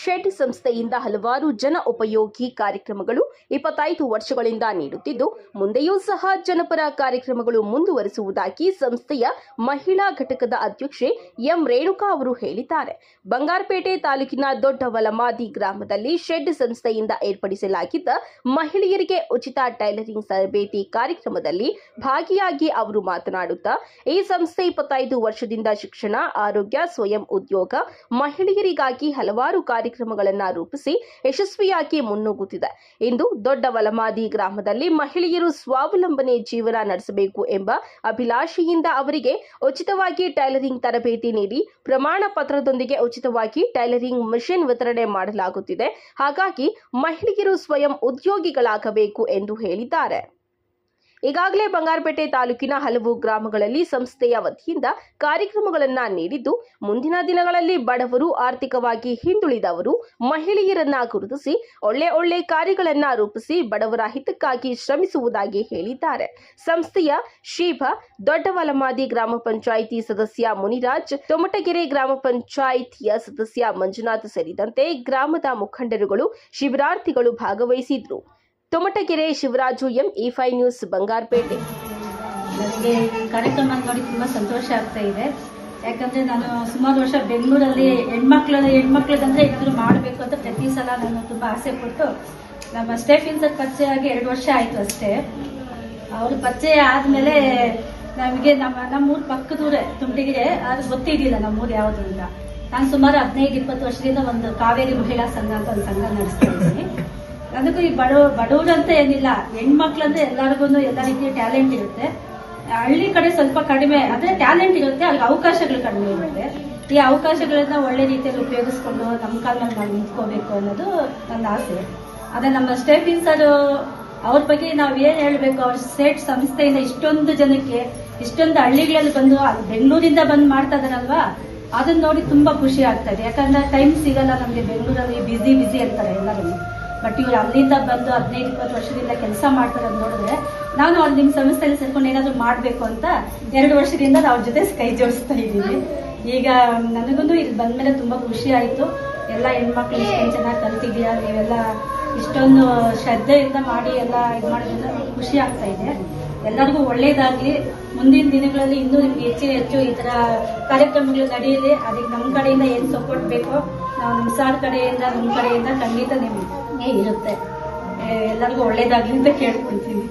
Shed ಸಂಸ್ಥೆಯಿಂದ ಹಲವಾರು ಜನ ಉಪಯೋಗಿ ಕಾರ್ಯಕ್ರಮಗಳು ಇಪ್ಪತ್ತೈದು ವರ್ಷಗಳಿಂದ ನೀಡುತ್ತಿದ್ದು, ಮುಂದೆಯೂ ಸಹ ಜನಪರ ಕಾರ್ಯಕ್ರಮಗಳು ಮುಂದುವರಿಸುವುದಾಗಿ ಸಂಸ್ಥೆಯ ಮಹಿಳಾ ಘಟಕದ ಅಧ್ಯಕ್ಷೆ ಎಂ ರೇಣುಕಾ ಅವರು ಹೇಳಿದ್ದಾರೆ. ಬಂಗಾರಪೇಟೆ ತಾಲೂಕಿನ ದೊಡ್ಡ ವಲಮಾದಿ ಗ್ರಾಮದಲ್ಲಿ ಶೆಡ್ ಸಂಸ್ಥೆಯಿಂದ ಏರ್ಪಡಿಸಲಾಗಿದ್ದ ಮಹಿಳೆಯರಿಗೆ ಉಚಿತ ಟೈಲರಿಂಗ್ ತರಬೇತಿ ಕಾರ್ಯಕ್ರಮದಲ್ಲಿ ಭಾಗಿಯಾಗಿ ಅವರು ಮಾತನಾಡುತ್ತಾ, ಈ ಸಂಸ್ಥೆ ಇಪ್ಪತ್ತೈದು ವರ್ಷದಿಂದ ಶಿಕ್ಷಣ, ಆರೋಗ್ಯ, ಸ್ವಯಂ ಉದ್ಯೋಗ, ಮಹಿಳೆಯರಿಗಾಗಿ ಹಲವಾರು ಕಾರ್ಯಕ್ರಮಗಳನ್ನು ರೂಪಿಸಿ ಯಶಸ್ವಿಯಾಗಿ ಮುನ್ನುಗ್ಗುತ್ತಿದೆ. ಇಂದು ದೊಡ್ಡ ವಲಮಾದಿ ಗ್ರಾಮದಲ್ಲಿ ಮಹಿಳೆಯರು ಸ್ವಾವಲಂಬನೆ ಜೀವನ ನಡೆಸಬೇಕು ಎಂಬ ಅಭಿಲಾಷೆಯಿಂದ ಅವರಿಗೆ ಉಚಿತವಾಗಿ ಟೈಲರಿಂಗ್ ತರಬೇತಿ ನೀಡಿ ಪ್ರಮಾಣ ಪತ್ರದೊಂದಿಗೆ ಉಚಿತವಾಗಿ ಟೈಲರಿಂಗ್ ಮಿಷನ್ ವಿತರಣೆ ಮಾಡಲಾಗುತ್ತಿದೆ. ಹಾಗಾಗಿ ಮಹಿಳೆಯರು ಸ್ವಯಂ ಉದ್ಯೋಗಿಗಳಾಗಬೇಕು ಎಂದು ಹೇಳಿದ್ದಾರೆ. ಈಗಾಗಲೇ ಬಂಗಾರಪೇಟೆ ತಾಲೂಕಿನ ಹಲವು ಗ್ರಾಮಗಳಲ್ಲಿ ಸಂಸ್ಥೆಯ ವತಿಯಿಂದ ಕಾರ್ಯಕ್ರಮಗಳನ್ನ ನೀಡಿದ್ದು, ಮುಂದಿನ ದಿನಗಳಲ್ಲಿ ಬಡವರು ಆರ್ಥಿಕವಾಗಿ ಹಿಂದುಳಿದವರು ಮಹಿಳೆಯರನ್ನ ಗುರುತಿಸಿ, ಒಳ್ಳೆ ಒಳ್ಳೆ ಕಾರ್ಯಗಳನ್ನ ರೂಪಿಸಿ ಬಡವರ ಹಿತಕ್ಕಾಗಿ ಶ್ರಮಿಸುವುದಾಗಿ ಹೇಳಿದ್ದಾರೆ. ಸಂಸ್ಥೆಯ ಶೀಭ ದೊಡ್ಡವಲಮಾದಿ ಗ್ರಾಮ ಪಂಚಾಯಿತಿ ಸದಸ್ಯ ಮುನಿರಾಜ್, ತೊಮಟಗೆರೆ ಗ್ರಾಮ ಪಂಚಾಯಿತಿಯ ಸದಸ್ಯ ಮಂಜುನಾಥ್ ಸೇರಿದಂತೆ ಗ್ರಾಮದ ಮುಖಂಡರುಗಳು ಶಿಬಿರಾರ್ಥಿಗಳು ಭಾಗವಹಿಸಿದ್ರು. Tomatagere Shivaraju M E five news, Bangarpet. ನನಗೆ ಕಾರ್ಯಕ್ರಮ ನೋಡಿ ತುಂಬ ಸಂತೋಷ ಆಗ್ತಾ ಇದೆ. ಯಾಕಂದ್ರೆ ನಾನು ಸುಮಾರು ವರ್ಷ ಬೆಂಗಳೂರಲ್ಲಿ ಹೆಣ್ಮಕ್ಳ ಹೆಣ್ಮಕ್ಳದಂದ್ರೆ ಏನಾದರೂ ಮಾಡಬೇಕು ಅಂತ ಪ್ರತಿ ಸಲ ನಾನು ತುಂಬ ಆಸೆ ಪಟ್ಟು ನಮ್ಮ ಸ್ಟೇಫಿನ್ ಸರ್ ಪರಿಚಯ ಆಗಿ ಎರಡು ವರ್ಷ ಆಯಿತು ಅಷ್ಟೇ. ಅವರು ಪರಿಚಯ ಆದಮೇಲೆ ನಮಗೆ ನಮ್ಮ ನಮ್ಮೂರು ಪಕ್ಕದೂರೇ ತುಂಬಿಗೆ ಅದು ಗೊತ್ತಿದ್ದಿಲ್ಲ ನಮ್ಮೂರು ಯಾವುದು ಅಂತ. ನಾನು ಸುಮಾರು ಹದಿನೈದು, ಇಪ್ಪತ್ತು ವರ್ಷದಿಂದ ಒಂದು ಕಾವೇರಿ ಮಹಿಳಾ ಸಂಘ ಅಂತ ಒಂದು ಸಂಘ ನಡೆಸ್ತಾ ಇದ್ದೀನಿ. ಅದಕ್ಕೂ ಈ ಬಡ ಬಡವರು ಅಂತ ಏನಿಲ್ಲ. ಹೆಣ್ಮಕ್ಳಂದ್ರೆ ಎಲ್ಲರಿಗೂ ಎಲ್ಲ ರೀತಿಯ ಟ್ಯಾಲೆಂಟ್ ಇರುತ್ತೆ. ಹಳ್ಳಿ ಕಡೆ ಸ್ವಲ್ಪ ಕಡಿಮೆ ಅಂದ್ರೆ ಟ್ಯಾಲೆಂಟ್ ಇರುತ್ತೆ ಅಲ್ಲಿ ಅವಕಾಶಗಳು ಕಡಿಮೆ ಇರುತ್ತೆ. ಈ ಅವಕಾಶಗಳನ್ನ ಒಳ್ಳೆ ರೀತಿಯಲ್ಲಿ ಉಪಯೋಗಿಸ್ಕೊಂಡು ನಮ್ಮ ಕಾಲದಲ್ಲಿ ನಾವು ನಿಂತ್ಕೋಬೇಕು ಅನ್ನೋದು ನನ್ನ ಆಸೆ. ಅದೇ ನಮ್ಮ ಸ್ಟೇಫಿನ್ ಸರ್ ಅವ್ರ ಬಗ್ಗೆ ನಾವು ಏನ್ ಹೇಳ್ಬೇಕು? ಅವ್ರ ಸ್ಟೇಟ್ ಸಂಸ್ಥೆಯಿಂದ ಇಷ್ಟೊಂದು ಜನಕ್ಕೆ, ಇಷ್ಟೊಂದು ಹಳ್ಳಿಗಳಲ್ಲಿ ಬಂದು ಬೆಂಗಳೂರಿಂದ ಬಂದು ಮಾಡ್ತಾ ಇದಾರಲ್ವಾ? ಅದನ್ನ ನೋಡಿ ತುಂಬಾ ಖುಷಿ ಆಗ್ತಾ ಇದೆ. ಯಾಕಂದ್ರೆ ಟೈಮ್ ಸಿಗಲ್ಲ ನಮಗೆ ಬೆಂಗಳೂರಲ್ಲಿ ಬಿಸಿ ಬಿಸಿ ಅಂತಾರೆ ಎಲ್ಲರೂ. ಬಟ್ ಇವ್ರು ಅಲ್ಲಿಂದ ಬಂದು ಹದಿನೈದು, ಇಪ್ಪತ್ತು ವರ್ಷದಿಂದ ಕೆಲಸ ಮಾಡ್ತಾರೆ ಅಂತ ನೋಡಿದ್ರೆ, ನಾನು ಅವ್ರು ನಿಮ್ಮ ಸಂಸ್ಥೆಯಲ್ಲಿ ಸೇರ್ಕೊಂಡು ಏನಾದ್ರು ಮಾಡಬೇಕು ಅಂತ ಎರಡು ವರ್ಷದಿಂದ ಅವ್ರ ಜೊತೆ ಕೈ ಜೋಡಿಸ್ತಾ ಇದ್ದೀವಿ. ಈಗ ನನಗೂ ಇಲ್ಲಿ ಬಂದ್ಮೇಲೆ ತುಂಬಾ ಖುಷಿ ಆಯಿತು. ಎಲ್ಲ ಹೆಣ್ಮಕ್ಳು ಇಷ್ಟೊಂದು ಚೆನ್ನಾಗಿ ಕಲ್ತಿದ್ಯಾ? ನೀವೆಲ್ಲ ಇಷ್ಟೊಂದು ಶ್ರದ್ಧೆಯಿಂದ ಮಾಡಿ ಎಲ್ಲ ಇದು ಮಾಡೋದ್ರಿಂದ ಖುಷಿ ಆಗ್ತಾ ಇದೆ. ಎಲ್ಲರಿಗೂ ಒಳ್ಳೇದಾಗ್ಲಿ. ಮುಂದಿನ ದಿನಗಳಲ್ಲಿ ಇನ್ನೂ ನಿಮ್ಗೆ ಹೆಚ್ಚು ಹೆಚ್ಚು ಈ ತರ ಕಾರ್ಯಕ್ರಮಗಳು ನಡೆಯಲಿ. ಅದಕ್ಕೆ ನಮ್ಮ ಕಡೆಯಿಂದ ಏನು ಸಪೋರ್ಟ್ ಬೇಕೋ, ನಾವು ನಿಮ್ಮ ಸಾರ್ ಕಡೆಯಿಂದ ನಮ್ಮ ಕಡೆಯಿಂದ ಖಂಡಿತ ನಿಮಗೆ. ಇರುತ್ತೆ. ಎಲ್ಲರಿಗೂ ಒಳ್ಳೇದಾಗ್ಲಿ ಅಂತ ಕೇಳ್ಕೊಳ್ತೀನಿ.